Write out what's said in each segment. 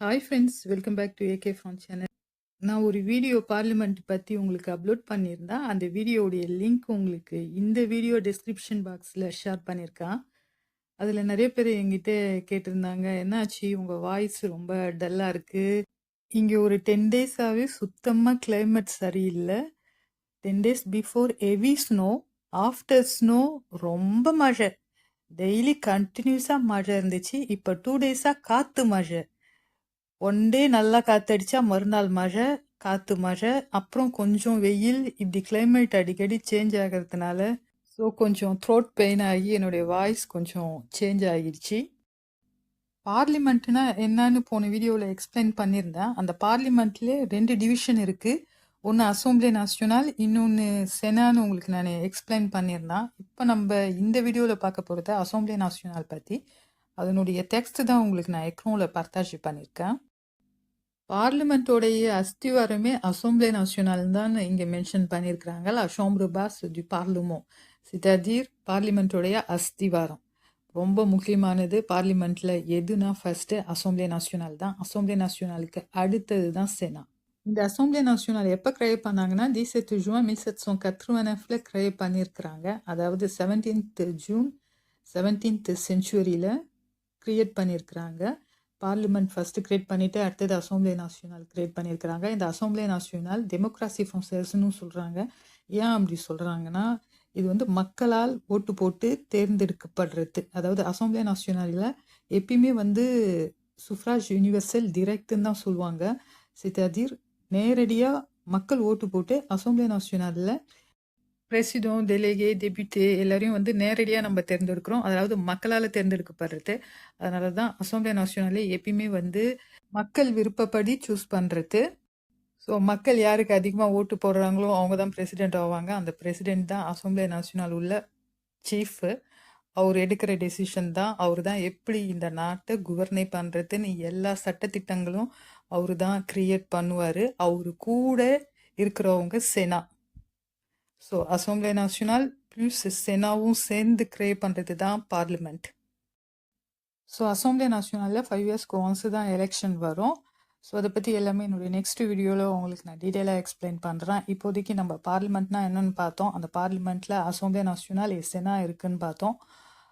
Hi friends welcome back to AK phone channel நான் ஒரு video parliament பற்றி உங்களுக்கு அப்லோட் பண்ணியிருந்தேன் அந்த வீடியோவுடைய லிங்க் உங்களுக்கு இந்த வீடியோ டிஸ்கிரிப்ஷன் பாக்ஸில் ஷேர் பண்ணியிருக்கேன். அதில் நிறைய பேர் எங்கிட்ட கேட்டிருந்தாங்க என்னாச்சு? உங்கள் வாய்ஸ் ரொம்ப டல்லாக இருக்குது இங்கே ஒரு டென் டேஸாகவே சுத்தமாக கிளைமேட் சரியில்லை. Ten days before heavy snow after snow ரொம்ப மழை. டெய்லி கண்டினியூஸாக மழை இருந்துச்சு. இப்போ டூ டேஸாக காற்று மழை. ஒன் டே நல்லா காற்றடிச்சா மறுநாள் மழை காற்று மழை அப்புறம் கொஞ்சம் வெயில் இப்படி கிளைமேட் அடிக்கடி சேஞ்ச் ஆகிறதுனால ஸோ கொஞ்சம் த்ரோட் பெயின் ஆகி என்னுடைய வாய்ஸ் கொஞ்சம் சேஞ்ச் ஆகிடுச்சு பார்லிமெண்ட்னா என்னன்னு போன வீடியோவில் எக்ஸ்பிளைன் பண்ணியிருந்தேன். அந்த பார்லிமெண்ட்லேயே ரெண்டு டிவிஷன் இருக்குது ஒன்று அசம்பிளி நேஷனல் இன்னொன்று செனான்னு உங்களுக்கு நான் எக்ஸ்பிளைன் பண்ணியிருந்தேன். இப்போ நம்ம இந்த வீடியோவில் பார்க்க போகிறது அசம்பிளி நேஷனல் பற்றி அதனுடைய டெக்ஸ்ட் தான் உங்களுக்கு நான் எக்ரோவில் பர்த்தாஜ் பண்ணியிருக்கேன். பார்லிமெண்ட்டோடைய அஸ்திவாரமே அசம்பிளி நேஷனல் தான் இங்கே மென்ஷன் பண்ணியிருக்கிறாங்க அசோம்ரு பாஸ் தி பார்லுமோ சித்தாதீர் பார்லிமெண்ட்டோடைய அஸ்திவாரம். ரொம்ப முக்கியமானது பார்லிமெண்ட்டில் எதுனா ஃபர்ஸ்ட்டு அசம்பிளி நேஷனல் தான். அசம்பிளி நேஷனலுக்கு அடுத்தது தான் செனா இந்த அசம்பிளி நேஷனல் எப்போ க்ரே பண்ணாங்கன்னா தீசெத்து ஜூன் மில் செட்ஸோம் கத்ருவனஃபில் க்ரே பண்ணியிருக்கிறாங்க அதாவது செவன்டீன்த் ஜூன் செவன்டீன்த் செஞ்சுரியில் க்ரியேட் பண்ணியிருக்கிறாங்க பார்லிமெண்ட் ஃபஸ்ட்டு கிரியேட் பண்ணிவிட்டு அடுத்தது அசம்பிளி நாஷனல் கிரியேட் பண்ணியிருக்கிறாங்க. இந்த அசம்பிளி நாஷனல் டெமோக்ராசி ஃபார்சர்ஸ்னு சொல்கிறாங்க ஏன் அப்படி சொல்கிறாங்கன்னா இது வந்து மக்களால் ஓட்டு போட்டு தேர்ந்தெடுக்கப்படுறது. அதாவது அசம்பிளி நாஷனலில் எப்பயுமே வந்து சுஃப்ராஜ் யூனிவர்சல் டிரெக்ட்னு தான் சொல்லுவாங்க. சித்தாதீர் நேரடியாக மக்கள் ஓட்டு போட்டு அசம்பிளி நாஷனலில் பிரசிடென்ட் டெலிகே டெபியூட்டி எல்லாரையும் வந்து நேரடியாக நம்ம தேர்ந்தெடுக்கிறோம். அதாவது மக்களால் தேர்ந்தெடுக்கப்படுறது. அதனால தான் அசம்பிளி நேஷனலே எப்பயுமே வந்து மக்கள் விருப்பப்படி சூஸ் பண்ணுறது ஸோ மக்கள் யாருக்கு அதிகமாக ஓட்டு போடுறாங்களோ அவங்க தான் பிரசிடெண்ட் ஆவாங்க. அந்த பிரசிடெண்ட் தான் அசம்பிளி நேஷனல் உள்ள சீஃபு அவர் எடுக்கிற டெசிஷன் தான். அவர் தான் எப்படி இந்த நாட்டை குவர்னை பண்ணுறதுன்னு எல்லா சட்டத்திட்டங்களும் அவர் தான் க்ரியேட் பண்ணுவார். அவர் கூட இருக்கிறவங்க செனா ஸோ அசம்பிளி நேஷனல் ப்ளஸ் செனாவும் சேர்ந்து க்ரே பண்ணுறது தான் பார்லிமெண்ட் ஸோ அசம்பிளி நேஷனலில் ஃபைவ் இயர்ஸ்க்கு ஒன்ஸு தான் எலெக்ஷன் வரும். ஸோ அதை பற்றி எல்லாமே என்னுடைய நெக்ஸ்ட் வீடியோவில் உங்களுக்கு நான் டீட்டெயிலாக எக்ஸ்பிளைன் பண்ணுறேன் இப்போதைக்கு நம்ம பார்லிமெண்ட்னா என்னென்னு பார்த்தோம். அந்த பார்லிமெண்ட்டில் அசம்பிளி நேஷனல் எஸ்எனா இருக்குன்னு பார்த்தோம்.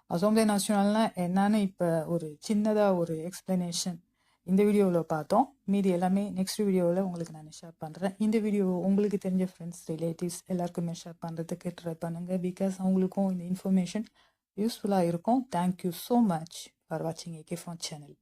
அசம்பிளி நேஷனல்னால் என்னன்னு இப்போ ஒரு சின்னதாக ஒரு எக்ஸ்பிளனேஷன் இந்த வீடியோவில் பார்த்தோம். மீதி எல்லாமே நெக்ஸ்ட் வீடியோவில் உங்களுக்கு நான் ஷேர் பண்ணுறேன் இந்த வீடியோ உங்களுக்கு தெரிஞ்ச ஃப்ரெண்ட்ஸ் ரிலேட்டிவ்ஸ் எல்லாருக்குமே ஷேர் பண்ணுறதுக்கு ட்ரை பண்ணுங்கள் பிகாஸ் அவங்களுக்கும் இந்த இன்ஃபர்மேஷன் யூஸ்ஃபுல்லாக இருக்கும். Thank you so much for வாட்சிங் ஏகே ஃபோன் சேனல்